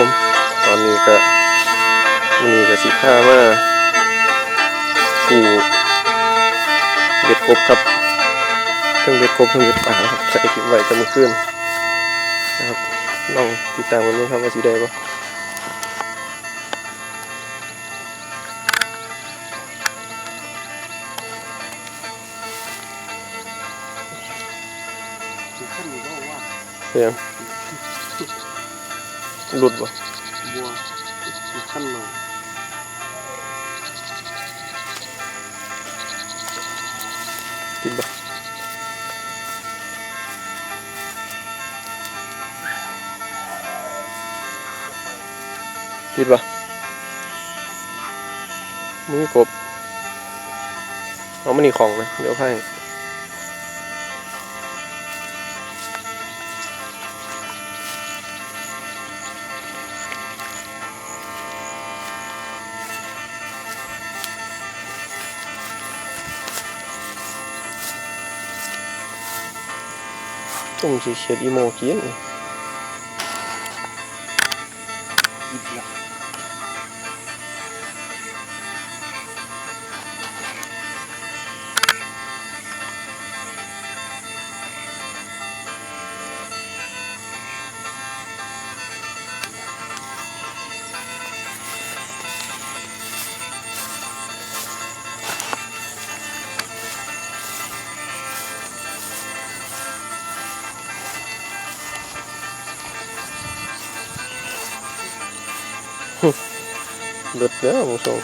ผม ตอนนี้ก็มีก็สิผ้ามาปูเบ็ดกบครับทั้งเบ็ดกบทั้งเบ็ดป่าครับใส่ทิ้งไว้จะมือขึ้นนะครับลองติดตามกันดูครับว่าสีได้ปะถึงขั้นนี้ก็ว่าเพียง หลุดปะบัวถึงขั้นหน่อยติดปะติดปะมือกบเอามันนี่ของนะเดี๋ยวให้ ตุ่มสีเขีย ละหลุดแล้วมึงส่ง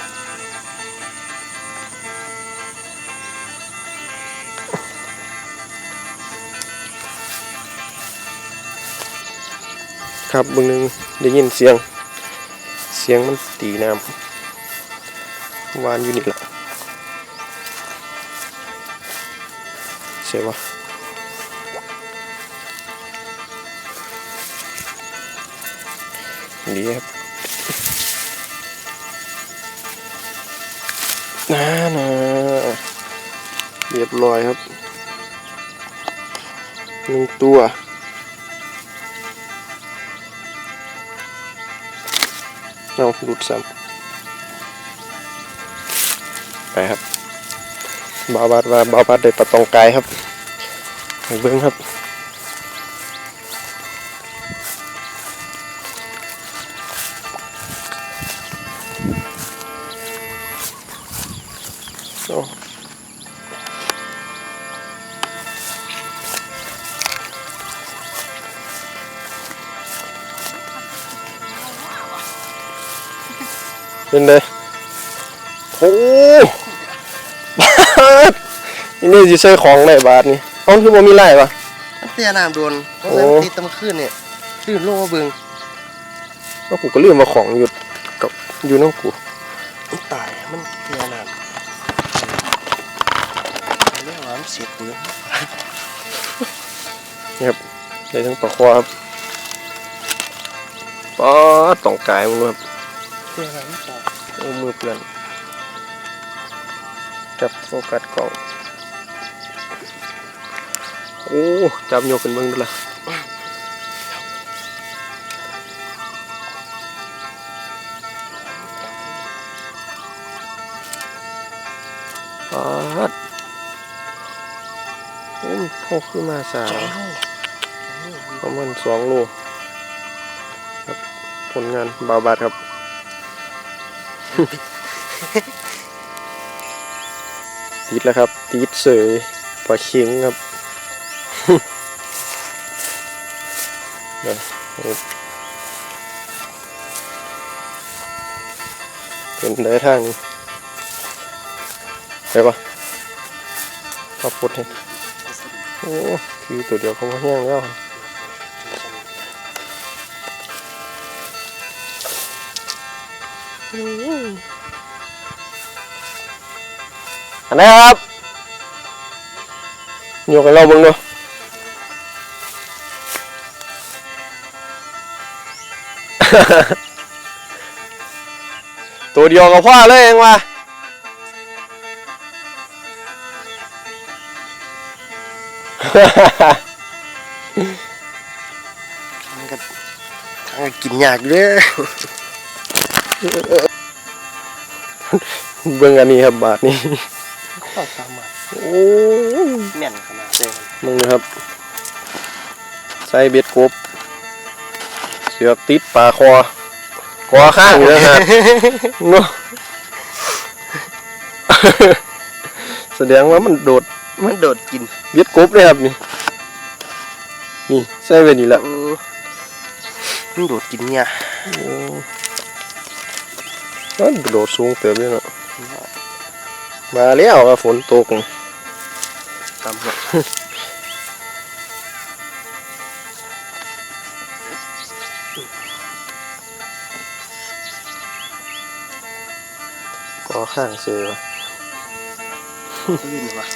ครับบึงหนึ่งได้ยินเสียง เสียงมันตีน้ำวานอยู่นี่แหละใช่ปะดีครับ ยบร้อยครับหนึ่งตัวเอาหลุดซ้ำไปครับบาบัดว่าบาบัดได้ปลาตองกายครับเบิ้งครับโอ้ เป็นไงโอ้บาทนี่นี่จะใช้ของไหนบาทนี่เอาคือบ่มีไล่ปะมันเตี้ยน้ำโดนเพราะโอ้ฉะนั้นตีตะมขึ้นเนี่ยลื่นโลกมาเบิ่งก็กูก็ลืมมาของอยู่กับอยู่น้องกูมันตายมันเตี้ยน้ำเรื่องว่ามันเสียปืนได้ทั้งปลาควาครับป๊อดตองกายมึงด้วยครับ เตี้ยน้ำมันตายโอ้มือเปื่อนจับโฟกัสกล้องโอ้จับโยกขึ้นเบิ่งดูล่ะป๊อดโอ้มันพกขึ้นมาสาสองวโลประมาณสองโลครับผลงานบาวบาดครับ ติดแล้วครับ ติดเสยปลาเค็งครับเป็นได้ทางไปปะขอบพุดให้โอ้ คือตัวเดียวเขามาแห้งแล้ว อันนี้ครับโยกกันเราบิ่งดูตัวเดียวกับพ่อเลยเองว่ะมันก็กินยากเด้อ เบิ่งอันนี้ครับบาทนี้ข้อสามารถโอ้ยแม่นขนาดเด้อมึงนะครับใส่เบ็ดกบเสือกติดปลาคอคอข้างอยู่นะฮะเนาะแสดงว่ามันโดดมันโดดกินเบ็ดกบเลยครับนี่นี่ใส่ไว้นี่แหละเออมันโดดกินเนี่ย โอ้มันโดดสูงเติมเลยเนาะมาแล้วว่าฝนตกตามหัวก็ข้างเสือวิ่งวะ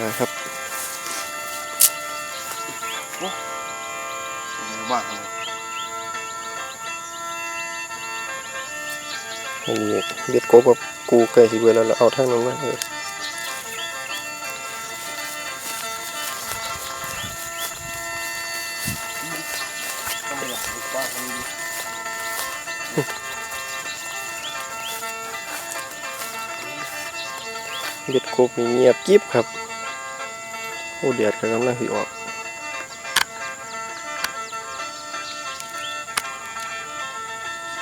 นะครับ บ้างเลยอันนี้เบ็ดกบกับกูไก่สิเบื่อแล้วเราเอาทางนั้นมาเออต้องอยากดูบ้างมันดีเบ็ดกบเงียบกิ๊บครับ โอ้เดือดกำลังสิออก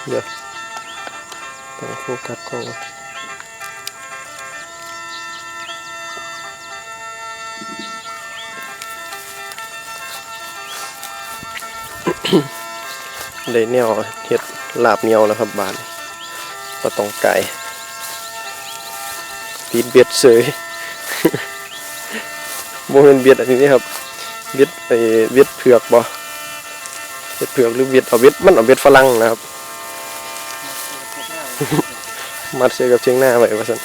เดี๋ยวต้องโฟกัสกล้องก่อนได้แนวเห็ดลาบเนียวแล้วครับบานก็ต้องไก่ตีนเบ็ดเสยโมเป็นเบ็ดอันนี้ครับเบ็ดไอเบ็ดเผือกบ่เบ็ดเผือกหรือเบ็ดเอาเบ็ดมันเอาเบ็ดฝรั่งนะครับ มัดเชือกกับเชียงหน้าไว้ว่าสัน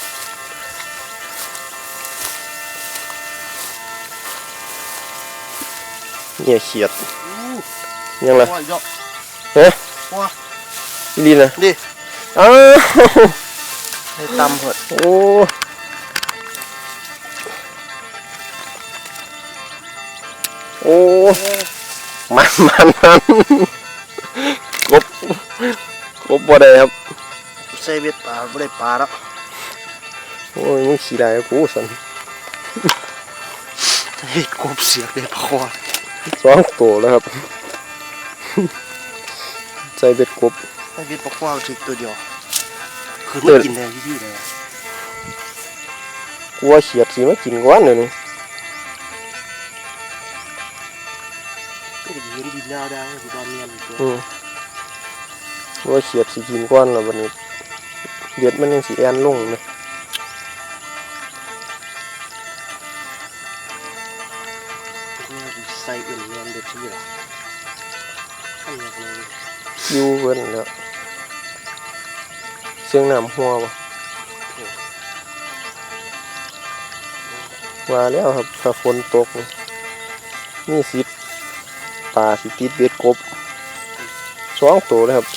เนี่ยเขียดยังล่ะโอ้ยยกเฮ้ยว้าอีดีนะดิอ้าวให้ตำเหอะโอ้โอ้มันมันมันกบกบบ่ได้ครับ ใส่เบ็ดปลาไม่ได้ปลาแล้วโอ้ยมึงขี่ได้กูสันเฮ้ยกบเสียบเลยพอสองตัวแล้วครับใส่เบ็ดกบให้เบ็ดปลาควาถึกตัวเดียว คือเปิไม่ดกินเลยพี่เลยกลัวเขียดสิมากินก้อนเลยนี่ก็จะเห็นดินดาวดาวอยู่บ้านเมียนตัวอืมกลัวเขียดสิกินก้อนแล้ววันนี้ เบ็ดมันยังสีแอนลงเลยใส่อื่นเมียนเด็ดที่หรอทำยังไงคิวเพิ่นแล้วเสียงน้ำหัวบ่ว่าแล้วครับถ้าฝนตก นี่มีสิทธิ์ปลาสิติดเบ็ดกบสองตัวเลยครับ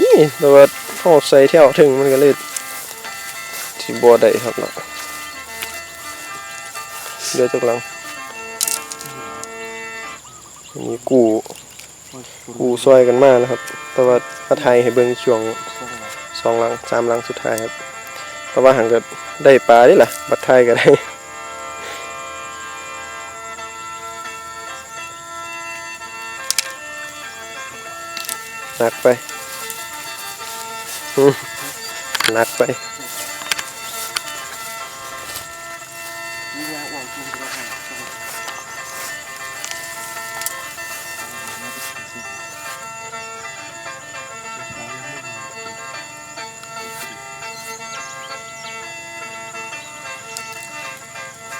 นี่แต่ว่าเขาใส่แถวถึงมันก็เลยสิบ่ได้ครับเนาะเดี๋ยวจักหลังอันนี้กูกูซอยกันมากนะครับ แต่ว่าอาไทยให้เบิ่งช่วงสองหลังสามหลังสุดท้ายครับ แต่ว่าหังก็ได้ปลาด้ล่ะบัดไทยก็ได้ นักไปหนักไป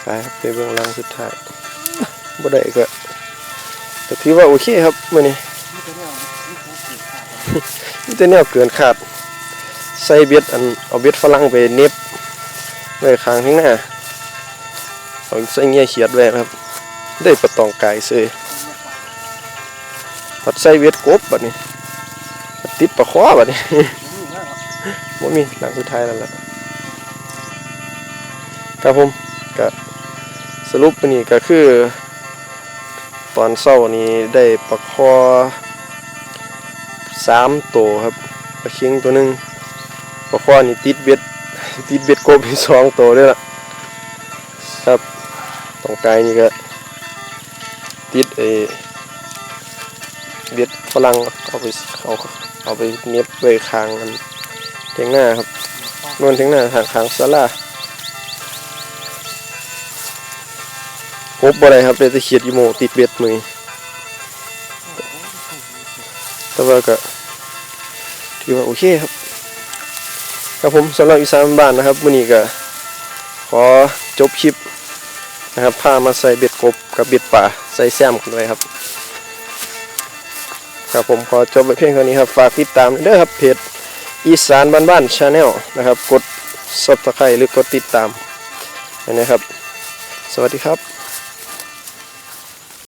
ไปครับไปเบื้องหลังสุดท้ายบ่ได้ก็ก็ถือว่าโอเคครับมื้อนี้ มีแต่แนวเกินขาด ใส่เบ็ดอันเอาเบ็ดฝรั่งไปเน็บไว้ข้างข้างหน้าเอาใส่เงี้ยเขียดไว้ครับ ได้ปลาตองกายเซยผัดใส่เบ็ดกบแบัดนี้ติดปลาคอแบัดนี้บ่มีหลังสุดท้ายแล้วล่ะครับผมก็สรุปวันนี้ก็คือ ตอนเช้านี้ได้ปลาคอ สามตัวครับปลาเค็งตัวหนึ่งปลาคอนี่ติดเบ็ดติดเบ็ดกบอีกสองตัวด้วยล่ะครับตรงไกลนี่ก็ติดเอเบ็ดฝรั่งเอาไปเอาเอาไปเน็บไว้คางกันเทียงหน้าครับนวนเทียงหน้าทางคางศาลาพบบ่ได้ครับได้แต่เขียดอีโมติดเบ็ดมือ แต่ว่าก็ถือว่าโอเคครับครับผมสำหรับอีสานบ้านนะครับวันนี้ก็ขอจบคลิปนะครับพามาใส่เบ็ดกบกับเบ็ดป่าใส่แซมกันด้วยครับ ครับผมขอจบไปเพียงเท่านี้ครับฝากติดตามเด้อครับเพจอีสานบ้านๆชาแนลนะครับ กด subscribe หรือกดติดตามนะครับ สวัสดีครับ